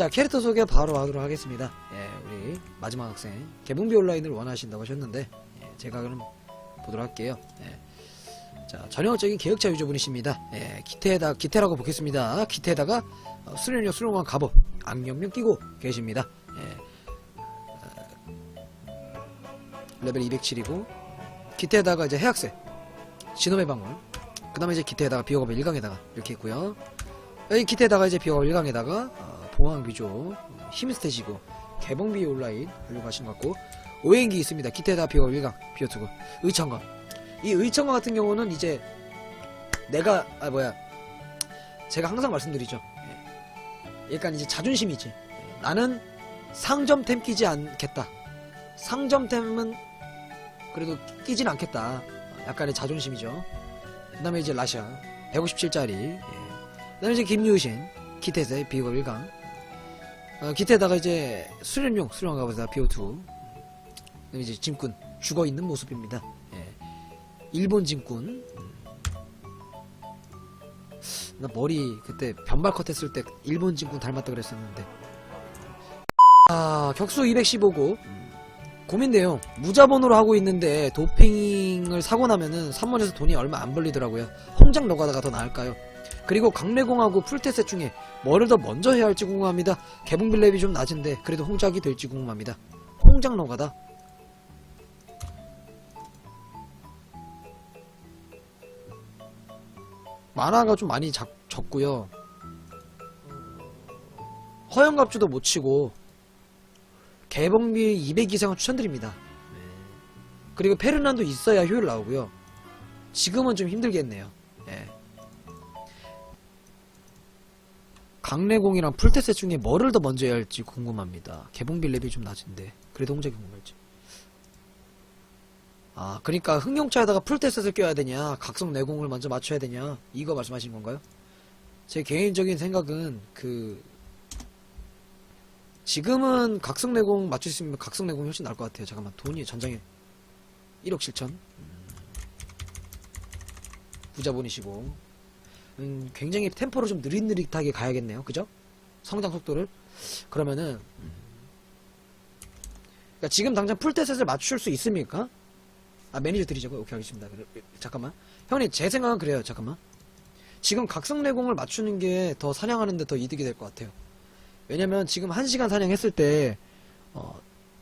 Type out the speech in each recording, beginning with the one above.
자, 캐릭터 소개 바로 하도록 하겠습니다. 예, 우리 마지막 학생. 개봉비 온라인을 원하신다고 하셨는데, 예, 제가 그럼 보도록 할게요. 예. 자, 전형적인 계획자 유저분이십니다. 예, 기태에다, 기태라고 보겠습니다. 기태에다가 어, 수련력 수련관 갑옷, 안경면 끼고 계십니다. 예. 어, 레벨 207이고, 기태에다가 이제 해학세, 진놈의 방울, 그 다음에 이제 기태에다가 비어갑을 1강에다가 이렇게 있고요. 여기 기태에다가 이제 비어갑을 1강에다가 어, 봉황 비조, 어, 힘스탯이고, 개봉비 온라인 하려고 하신 것 같고, 오행기 있습니다. 기태에다가 비어갑 1강, 비어투고, 의천강. 이 의천강 같은 경우는 이제 내가, 아, 뭐야, 제가 항상 말씀드리죠. 예. 약간 이제 자존심이지. 예. 나는 상점템 끼지 않겠다. 상점템은 그래도 끼진 않겠다. 어, 약간의 자존심이죠. 그 다음에 이제 라샤 157짜리 예. 그 다음에 이제 김유신 기태세 비거 1강 어, 기태에다가 이제 수련용 수련 가보자 비오2 그다음에 이제 짐꾼 죽어 있는 모습입니다. 예. 일본 짐꾼 음. 나 머리 그때 변발 컷 했을 때 일본 짐꾼 닮았다 그랬었는데. 아 격수 215고. 고민 내용 무자본으로 하고 있는데 도핑 을 사고 나면은 3원에서 돈이 얼마 안 벌리더라고요. 홍장 노가다가 더 나을까요? 그리고 강내공하고 풀테셋 중에 뭐를 더 먼저 해야 할지 궁금합니다. 개봉빌 랩이 좀 낮은데 그래도 홍작이 될지 궁금합니다. 홍장 노가다. 만화가 좀 많이 작, 적고요. 허영갑주도 못 치고 개봉비 200 이상은 추천드립니다. 그리고 페르난도 있어야 효율 나오고요. 지금은 좀 힘들겠네요. 예. 강내공이랑 풀테셋 중에 뭐를 더 먼저 해야 할지 궁금합니다. 개봉비 랩이 좀 낮은데 그래도 홍작이 궁금할지. 아, 그러니까 흥용차에다가 풀테셋을 껴야 되냐, 각성 내공을 먼저 맞춰야 되냐, 이거 말씀하신 건가요? 제 개인적인 생각은 그 지금은 각성 내공 맞출 수 있으면 각성 내공이 훨씬 나을 것 같아요. 잠깐만 돈이 전장에 1억 7천 음. 부자본이시고 음, 굉장히 템포를 좀 느릿느릿하게 가야겠네요. 그죠? 성장 속도를 그러면은 음. 그러니까 지금 당장 풀테셋을 맞출 수 있습니까? 아 매니저 드리자고요. 오케이 알겠습니다. 잠깐만 형님 제 생각은 그래요. 잠깐만 지금 각성 내공을 맞추는 게 더 사냥하는데 더 이득이 될 것 같아요. 왜냐면 지금 한시간 사냥했을 때, 어,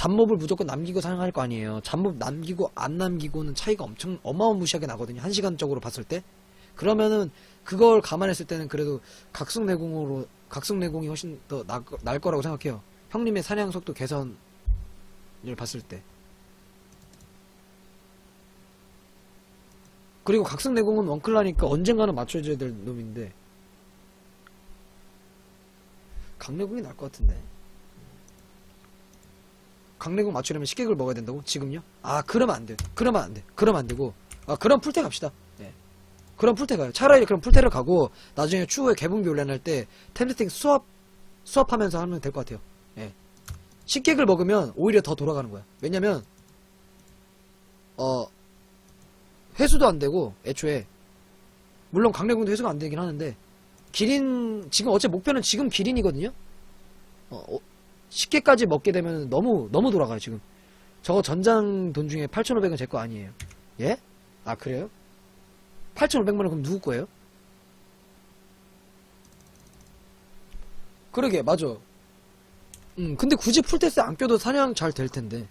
잡몹을 무조건 남기고 사냥할 거 아니에요. 잡몹 남기고 안 남기고는 차이가 엄청 어마무시하게 나거든요. 한 시간적으로 봤을 때. 그러면은 그걸 감안했을 때는 그래도 각성 내공으로 각성 내공이 훨씬 더 나, 나을 거라고 생각해요. 형님의 사냥 속도 개선을 봤을 때. 그리고 각성 내공은 원클라니까 언젠가는 맞춰줘야 될 놈인데 강내공이 나을 것 같은데. 강내공 맞추려면 식객을 먹어야 된다고? 지금요? 아, 그러면 안 돼. 그러면 안 돼. 그러면 안 되고. 아, 그럼 풀테 갑시다. 예. 그럼 풀테 가요. 차라리 그럼 풀테를 가고, 나중에 추후에 개봉비 올려낼 때, 템리팅 수업, 수업하면서 하면 될 것 같아요. 예. 식객을 먹으면 오히려 더 돌아가는 거야. 왜냐면, 어, 회수도 안 되고, 애초에. 물론 강내공도 회수가 안 되긴 하는데, 기린 지금 어째 목표는 지금 기린이거든요. 어, 어, 10개까지 먹게 되면 너무 너무 돌아가요 지금. 저거 전장 돈 중에 8,500원 제 거 아니에요. 예? 아 그래요? 8,500만 원 그럼 누구 거예요? 그러게 맞아. 음 근데 굳이 풀테스 안 껴도 사냥 잘 될 텐데.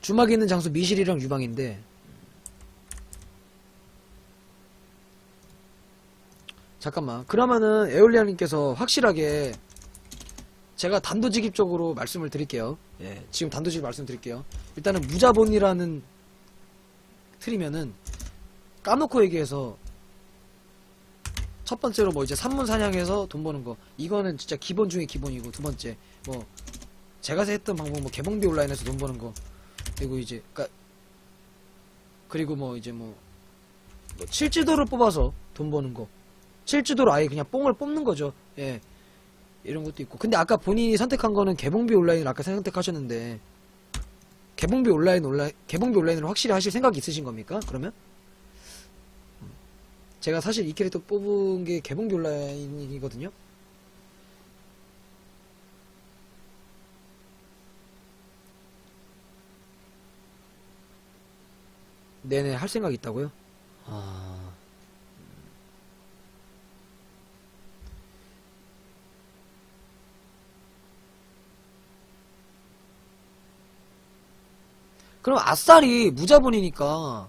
주막에 있는 장소 미실이랑 유방인데 잠깐만. 그러면은 에올리아님께서 확실하게 제가 단도직입적으로 말씀을 드릴게요. 예 지금 단도직입 말씀드릴게요. 일단은 무자본이라는 틀이면은 까놓고 얘기해서 첫 번째로 뭐 이제 산문 사냥해서 돈 버는 거. 이거는 진짜 기본 중에 기본이고 두 번째. 뭐 제가 했던 방법 뭐 개봉비 온라인에서 돈 버는 거. 그리고 이제 그니까 그리고 뭐 이제 뭐, 뭐 칠지도를 뽑아서 돈 버는 거 칠지도로 아예 그냥 뽕을 뽑는 거죠. 예. 이런 것도 있고. 근데 아까 본인이 선택한 거는 개봉비 온라인을 아까 선택하셨는데 개봉비 온라인 온라인 개봉비 온라인으로 확실히 하실 생각이 있으신 겁니까? 그러면? 제가 사실 이 캐릭터 뽑은 게 개봉기 온라인이거든요. 네네 할 생각 있다고요? 아 그럼 아싸리 무자본이니까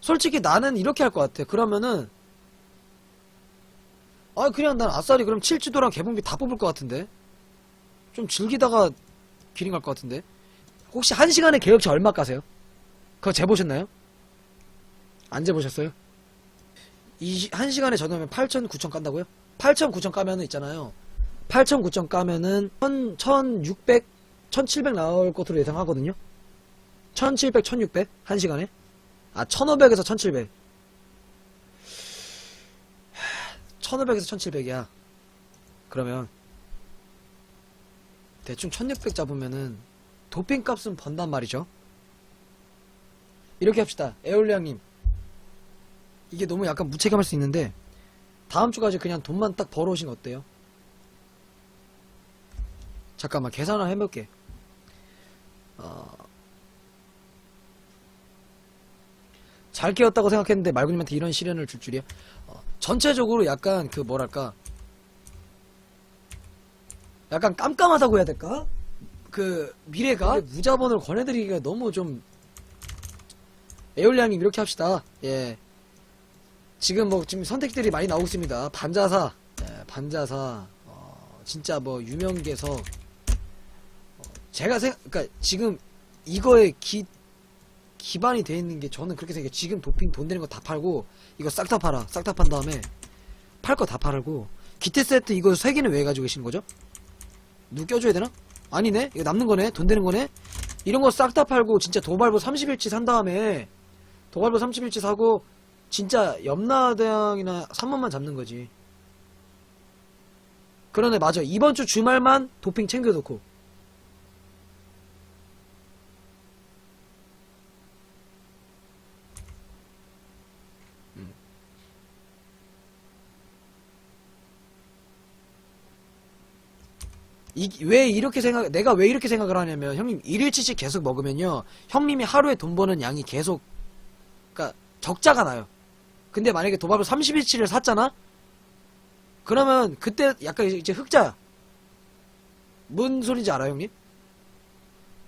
솔직히 나는 이렇게 할 것 같아. 그러면은 아 그냥 난 아싸리 그럼 칠주도랑 개봉비 다 뽑을 것 같은데 좀 즐기다가 기린 갈 것 같은데 혹시 한 시간에 계획치 얼마 까세요? 그거 재보셨나요? 안 재보셨어요? 이, 한 시간에 저녁면 8천, 9천 깐다고요? 8천, 9천 까면은 있잖아요. 8천, 9천 까면은 1 1600, 1700 나올 것으로 예상하거든요. 1700, 1600? 한 시간에? 아, 1500에서 1700. 1500에서 1700이야. 그러면 대충 1600 잡으면은 도핑 값은 번단 말이죠. 이렇게 합시다. 에올리앙님. 이게 너무 약간 무책임할 수 있는데 다음 주까지 그냥 돈만 딱 벌어오신 거 어때요? 잠깐만 계산을 해볼게. 어... 잘 깨웠다고 생각했는데 말구님한테 이런 시련을 줄 줄이야. 어, 전체적으로 약간 그 뭐랄까 약간 깜깜하다고 해야 될까? 그 미래가 무자본을 권해드리기가 너무 좀 에올리앙님 이렇게 합시다. 예. 지금 뭐 지금 선택들이 많이 나오고 있습니다. 반자사, 예, 반자사, 어, 진짜 뭐 유명계서. 어, 제가 생, 그러니까 지금 이거에 기 기반이 돼 있는 게 저는 그렇게 생각해요. 지금 도핑 돈 되는 거 다 팔고 이거 싹 다 팔아. 싹 다 판 다음에 팔 거 다 팔고 기태 세트 이거 세 개는 왜 가지고 계시는 거죠? 누구 껴줘야 되나? 아니네. 이거 남는 거네. 돈 되는 거네. 이런 거 싹 다 팔고 진짜 도발부 30일치 산 다음에 도발부 30일치 사고 진짜 염라대왕이나 3만만 잡는 거지. 그러네 맞아. 이번 주 주말만 도핑 챙겨놓고 이, 왜 이렇게 생각, 내가 왜 이렇게 생각을 하냐면, 형님, 1일치씩 계속 먹으면요, 형님이 하루에 돈 버는 양이 계속, 그니까, 적자가 나요. 근데 만약에 도발로 30일치를 샀잖아? 그러면, 그때 약간 이제 흑자야. 뭔 소리인지 알아요, 형님?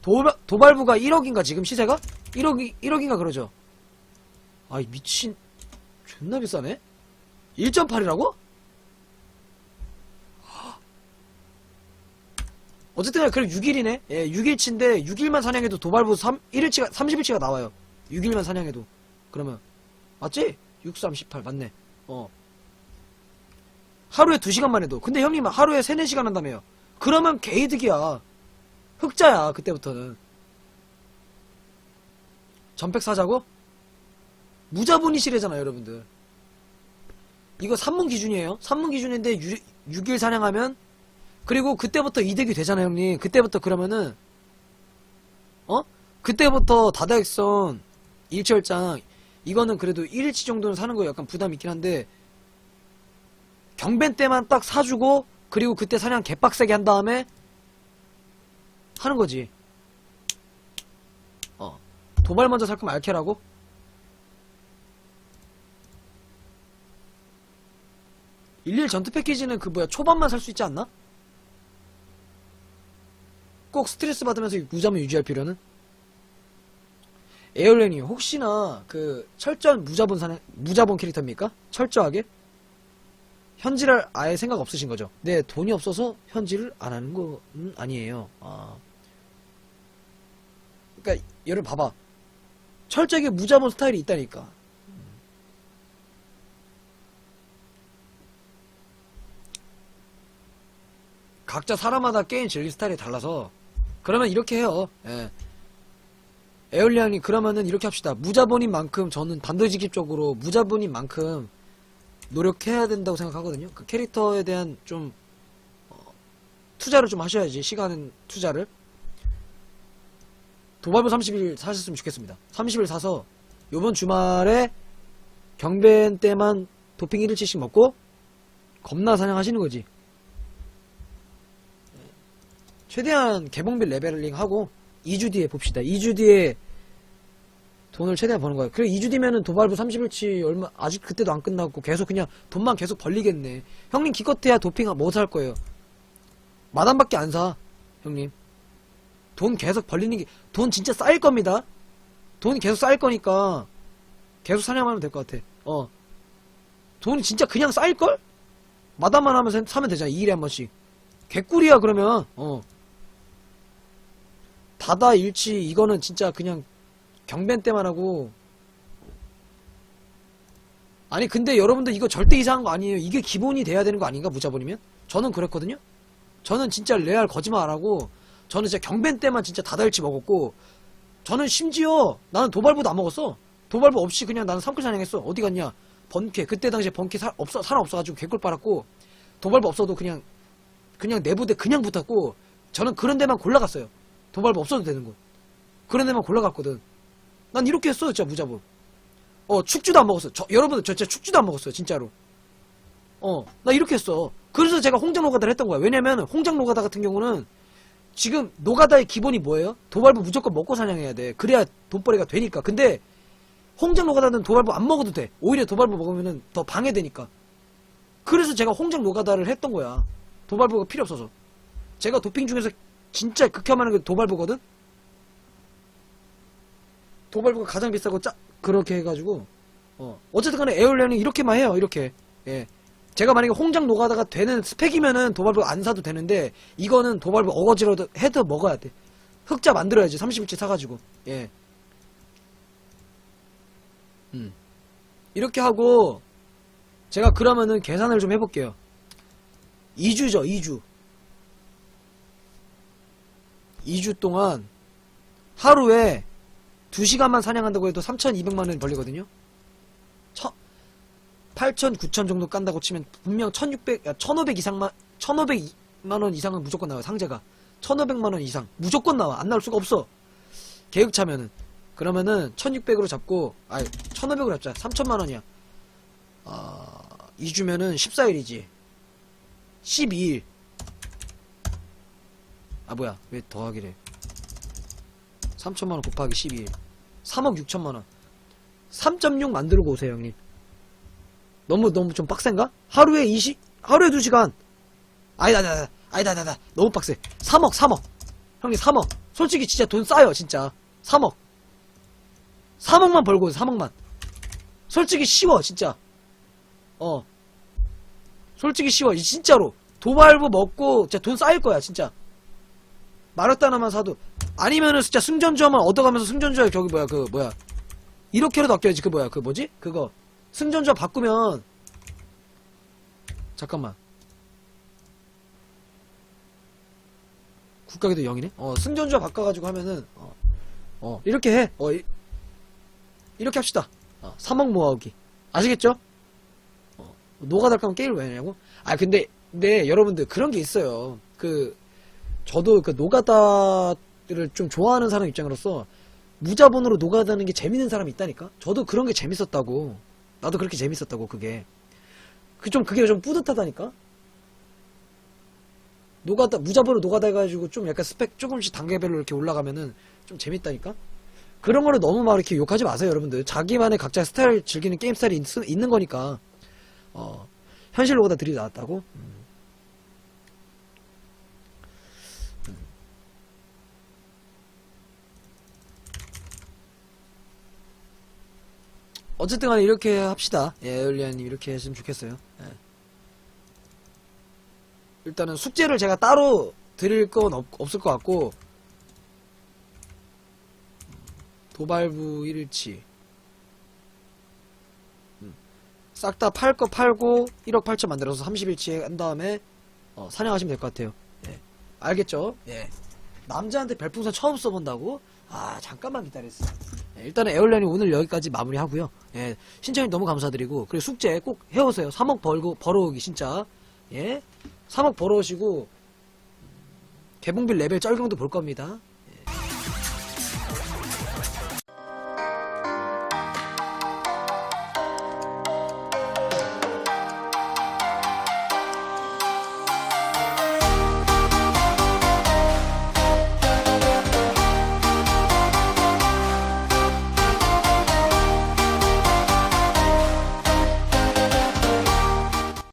도발, 도발부가 1억인가, 지금 시세가? 1억이, 1억인가 그러죠? 아이, 미친, 존나 비싸네? 1.8이라고? 어쨌든 그럼 6일이네. 예, 6일치인데 6일만 사냥해도 도발부 3 1일치가 30일치가 나와요. 6일만 사냥해도. 그러면 맞지? 6, 3, 18 맞네. 어. 하루에 2시간만 해도. 근데 형님 하루에 3, 4시간 한다며요. 그러면 개이득이야. 흑자야, 그때부터는. 전팩 사자고? 무자본이 시래잖아요, 여러분들. 이거 3문 기준이에요. 3문 기준인데 6, 6일 사냥하면 그리고 그때부터 이득이 되잖아요, 형님. 그때부터 그러면은, 어? 그때부터 다다익선, 일철장, 이거는 그래도 1일치 정도는 사는 거 약간 부담 있긴 한데, 경벤 때만 딱 사주고, 그리고 그때 사냥 개빡세게 한 다음에, 하는 거지. 어. 도발 먼저 살 거면 알케라고? 일일 전투 패키지는 그 뭐야, 초반만 살 수 있지 않나? 꼭 스트레스 받으면서 무자본 유지할 필요는? 에어랜이 혹시나 그 철저한 무자본 사냥 무자본 캐릭터입니까? 철저하게? 현질할 아예 생각 없으신 거죠? 네, 돈이 없어서 현질을 안 하는 건 아니에요. 아. 그러니까 얘를 봐봐. 철저하게 무자본 스타일이 있다니까. 각자 사람마다 게임 즐길 스타일이 달라서 그러면 이렇게 해요. 예. 에올리앙님 그러면은 이렇게 합시다. 무자본인 만큼 저는 단도직입적으로 무자본인 만큼 노력해야 된다고 생각하거든요. 그 캐릭터에 대한 좀 어, 투자를 좀 하셔야지 시간 투자를 도발부 30일 사셨으면 좋겠습니다. 30일 사서 요번 주말에 경벤 때만 도핑 1일치씩 먹고 겁나 사냥하시는 거지. 최대한 개봉비 레벨링 하고 2주 뒤에 봅시다. 2주 뒤에 돈을 최대한 버는 거예요. 그래 2주 뒤면은 도발부 30일치 얼마 아직 그때도 안 끝났고 계속 그냥 돈만 계속 벌리겠네. 형님 기껏해야 도핑 뭐살 거예요? 마담밖에 안 사. 형님. 돈 계속 벌리는 게 돈 진짜 쌓일 겁니다. 돈이 계속 쌓일 거니까 계속 사냥하면 될 것 같아. 어. 돈이 진짜 그냥 쌓일 걸? 마담만 하면 사- 사면 되잖아. 2일에 한 번씩. 개꿀이야 그러면. 어. 다다 일치 이거는 진짜 그냥 경벤 때만 하고. 아니 근데 여러분들 이거 절대 이상한 거 아니에요. 이게 기본이 돼야 되는 거 아닌가 무자본이면? 저는 그랬거든요. 저는 진짜 레알 거짓말 안 하고 저는 진짜 경벤 때만 진짜 다다 일치 먹었고 저는 심지어 나는 도발부도 안 먹었어. 도발부 없이 그냥 나는 삼클 사냥했어. 어디 갔냐? 번캐 그때 당시에 번캐 사, 없어 사람 없어가지고 개꿀 빨았고 도발부 없어도 그냥 그냥 내부대 그냥 붙었고 저는 그런 데만 골라갔어요 도발부 없어도 되는 곳. 그런 데만 골라갔거든. 난 이렇게 했어 진짜 무자본 어 축주도 안 먹었어. 저 여러분들 저 진짜 축주도 안 먹었어요 진짜로. 어 나 이렇게 했어. 그래서 제가 홍장 노가다를 했던 거야. 왜냐면 홍장 노가다 같은 경우는 지금 노가다의 기본이 뭐예요? 도발부 무조건 먹고 사냥해야 돼. 그래야 돈벌이가 되니까. 근데 홍장 노가다는 도발부 안 먹어도 돼. 오히려 도발부 먹으면은 더 방해되니까. 그래서 제가 홍장 노가다를 했던 거야. 도발부가 필요 없어서. 제가 도핑 중에서 진짜 극혐하는 게 도발부거든? 도발부가 가장 비싸고 짜 그렇게 해가지고 어. 어쨌든 간에 에어리언이 이렇게만 해요 이렇게. 예. 제가 만약에 홍장 노가다가 되는 스펙이면은 도발부 안 사도 되는데 이거는 도발부 어거지로도 해도 먹어야 돼. 흑자 만들어야지 30일치 사가지고. 예. 음. 이렇게 하고 제가 그러면은 계산을 좀 해볼게요. 2주죠 2주 2주 동안 하루에 2시간만 사냥한다고 해도 3,200만원 벌리거든요? 8,000, 9,000 정도 깐다고 치면 분명 1,600, 야, 1,500 이상만, 1,500만원 이상은 무조건 나와요, 상자가. 1,500만원 이상. 무조건 나와. 안 나올 수가 없어. 계획 차면은. 그러면은 1,600으로 잡고, 아니, 1,500으로 잡자. 3,000만원이야. 아, 2주면은 14일이지. 12일. 아, 뭐야. 왜 더하기래. 3천만원 곱하기 12일. 3억 6천만원. 3.6 만들고 오세요, 형님. 너무, 너무 좀 빡센가? 하루에 20, 하루에 2시간. 아니다, 아니다, 아니다, 아니다, 아니다. 너무 빡세. 3억, 3억. 형님, 3억. 솔직히 진짜 돈 싸요, 진짜. 3억. 3억만 벌고 오세요, 3억만. 솔직히 쉬워, 진짜. 어. 솔직히 쉬워, 진짜로. 도발부 먹고, 진짜 돈 쌓일 거야, 진짜. 마력단 하나만 사도. 아니면은 진짜 승전주만 얻어가면서 승전주에 저기 뭐야 그 뭐야. 이렇게라도 아껴야지. 그 뭐야 그 뭐지? 그거. 승전주 바꾸면. 잠깐만. 국가기도 0이네? 어 승전주 바꿔가지고 하면은 어, 어 이렇게 해어 이 렇게 합시다. 어, 3억 모아오기. 아시겠죠? 어, 노가다 까면 게임을 왜 하냐고? 아 근데 근데 여러분들 그런 게 있어요. 그 저도 그 노가다를 좀 좋아하는 사람 입장으로서 무자본으로 노가다는 게 재밌는 사람이 있다니까? 저도 그런 게 재밌었다고. 나도 그렇게 재밌었다고, 그게. 그 좀, 그게 좀 뿌듯하다니까? 노가다, 무자본으로 노가다 해가지고 좀 약간 스펙 조금씩 단계별로 이렇게 올라가면은 좀 재밌다니까? 그런 거를 너무 막 이렇게 욕하지 마세요, 여러분들. 자기만의 각자 스타일 즐기는 게임 스타일이 있, 있는 거니까. 어, 현실 노가다 들이 나왔다고? 음. 어쨌든 간에 이렇게 합시다. 예, 에얼리아님 이렇게 했으면 좋겠어요. 예. 일단은 숙제를 제가 따로 드릴 건 없, 없을 것 같고 도발부 1일치 음. 싹다 팔 거 팔고 1억 8천 만들어서 30일치에 한 다음에 어, 사냥하시면 될 것 같아요. 예. 알겠죠? 예. 남자한테 별풍선 처음 써본다고? 아 잠깐만 기다렸어. 예, 일단은 에어라인이 오늘 여기까지 마무리하고요. 예, 신청이 너무 감사드리고 그리고 숙제 꼭 해오세요. 3억 벌고 벌어오기 진짜. 예, 3억 벌어오시고 개봉빌 레벨 쩔경도 볼 겁니다.